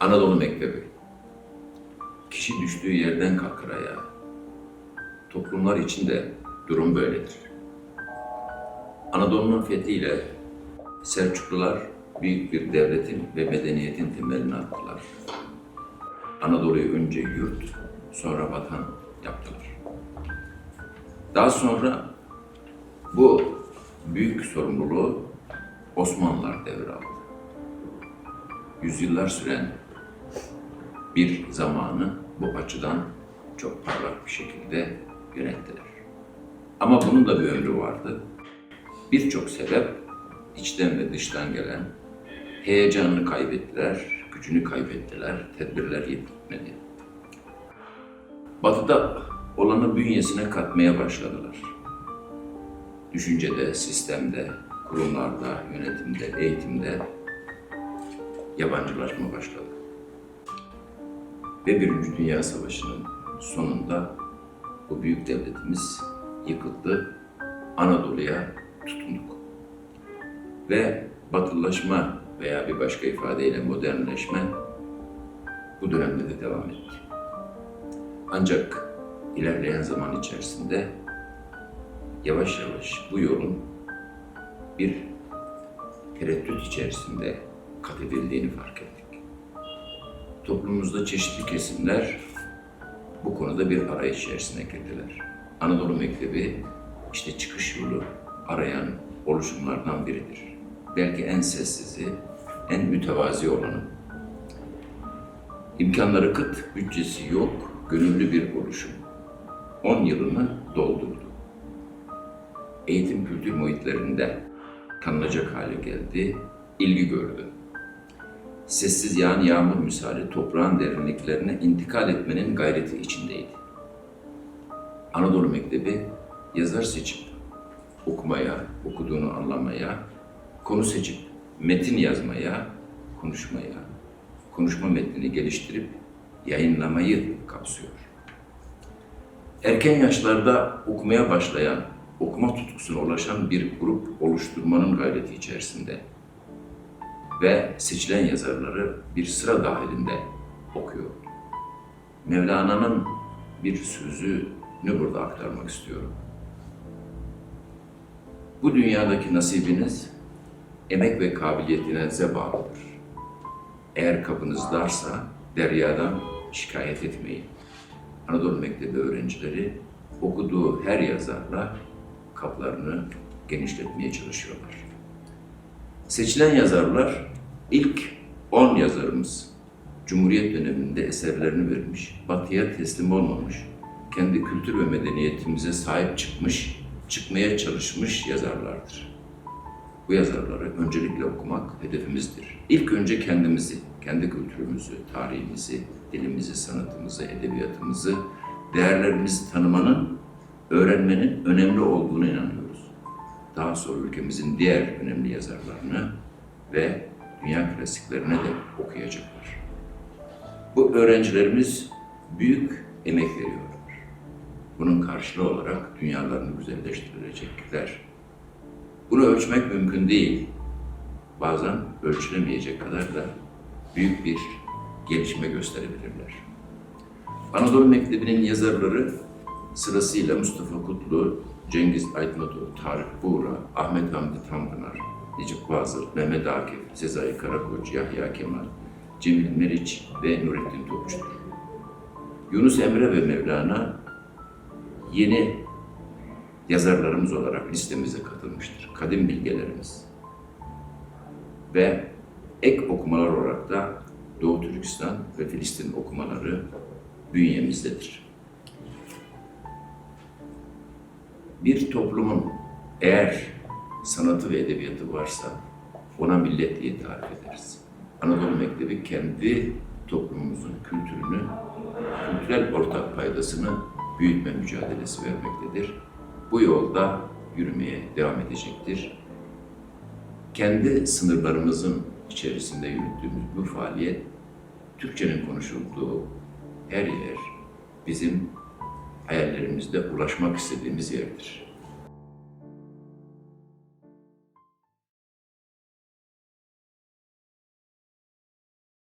Anadolu Mektebi. Kişi düştüğü yerden kalkar ayağa. Toplumlar için de durum böyledir. Anadolu'nun fethiyle Selçuklular büyük bir devletin ve medeniyetin temelini attılar. Anadolu'yu önce yurt, sonra vatan yaptılar. Daha sonra bu büyük sorumluluğu Osmanlılar devraldı. Yüzyıllar süren bir zamanı bu açıdan çok parlak bir şekilde yönettiler. Ama bunun da bir ömrü vardı. Birçok sebep içten ve dıştan gelen heyecanını kaybettiler, gücünü kaybettiler, tedbirler yetmedi. Batı'da olanı bünyesine katmaya başladılar. Düşüncede, sistemde, kurumlarda, yönetimde, eğitimde yabancılaşma başladı. Ve Birinci Dünya Savaşı'nın sonunda bu büyük devletimiz yıkıldı. Anadolu'ya tutunduk. Ve batılılaşma veya bir başka ifadeyle modernleşme bu dönemde de devam etti. Ancak ilerleyen zaman içerisinde yavaş yavaş bu yolun bir tereddüt içerisinde kat edildiğini fark ettik. Toplumumuzda çeşitli kesimler bu konuda bir arayış içerisine girdiler. Anadolu Mektebi işte çıkış yolu arayan oluşumlardan biridir. Belki en sessizi, en mütevazi olanı. İmkanları kıt, bütçesi yok, gönüllü bir oluşum. 10 yılını doldurdu. Eğitim kültür muhitlerinde tanınacak hale geldi, ilgi gördü. Sessiz yağan yağmur misali toprağın derinliklerine intikal etmenin gayreti içindeydi. Anadolu Mektebi yazar seçip okumaya, okuduğunu anlamaya, konu seçip metin yazmaya, konuşmaya, konuşma metnini geliştirip yayınlamayı kapsıyor. Erken yaşlarda okumaya başlayan, okuma tutkusuna ulaşan bir grup oluşturmanın gayreti içerisinde ve seçilen yazarları bir sıra dahilinde okuyor. Mevlana'nın bir sözünü burada aktarmak istiyorum. Bu dünyadaki nasibiniz emek ve kabiliyetinize bağlıdır. Eğer kapınız darsa deryadan şikayet etmeyin. Anadolu Mektebi öğrencileri okuduğu her yazarla kaplarını genişletmeye çalışıyorlar. Seçilen yazarlar ilk 10 yazarımız Cumhuriyet döneminde eserlerini vermiş, batıya teslim olmamış, kendi kültür ve medeniyetimize sahip çıkmış, çıkmaya çalışmış yazarlardır. Bu yazarları öncelikle okumak hedefimizdir. İlk önce kendimizi, kendi kültürümüzü, tarihimizi, dilimizi, sanatımızı, edebiyatımızı, değerlerimizi tanımanın, öğrenmenin önemli olduğunu inanıyoruz. Daha sonra ülkemizin diğer önemli yazarlarını ve dünya klasiklerine de okuyacaklar. Bu öğrencilerimiz büyük emek veriyorlar. Bunun karşılığı olarak dünyalarını güzelleştirecekler. Bunu ölçmek mümkün değil. Bazen ölçülemeyecek kadar da büyük bir gelişme gösterebilirler. Anadolu Mektebi'nin yazarları sırasıyla Mustafa Kutlu, Cengiz Aytmatov, Tarık Buğra, Ahmet Hamdi Tanpınar, Necip Fazıl, Mehmet Akif, Sezai Karakoç, Yahya Kemal, Cemil Meriç ve Nurettin Topçu'dur. Yunus Emre ve Mevlana yeni yazarlarımız olarak listemize katılmıştır. Kadim bilgelerimiz. Ve ek okumalar olarak da Doğu Türkistan ve Filistin okumaları bünyemizdedir. Bir toplumun eğer sanatı ve edebiyatı varsa ona millet diye tarif ederiz. Anadolu Mektebi kendi toplumumuzun kültürünü, kültürel ortak paydasını büyütme mücadelesi vermektedir. Bu yolda yürümeye devam edecektir. Kendi sınırlarımızın içerisinde yürüttüğümüz bu faaliyet, Türkçenin konuşulduğu her yer bizim hayallerimizde ulaşmak istediğimiz yerdir.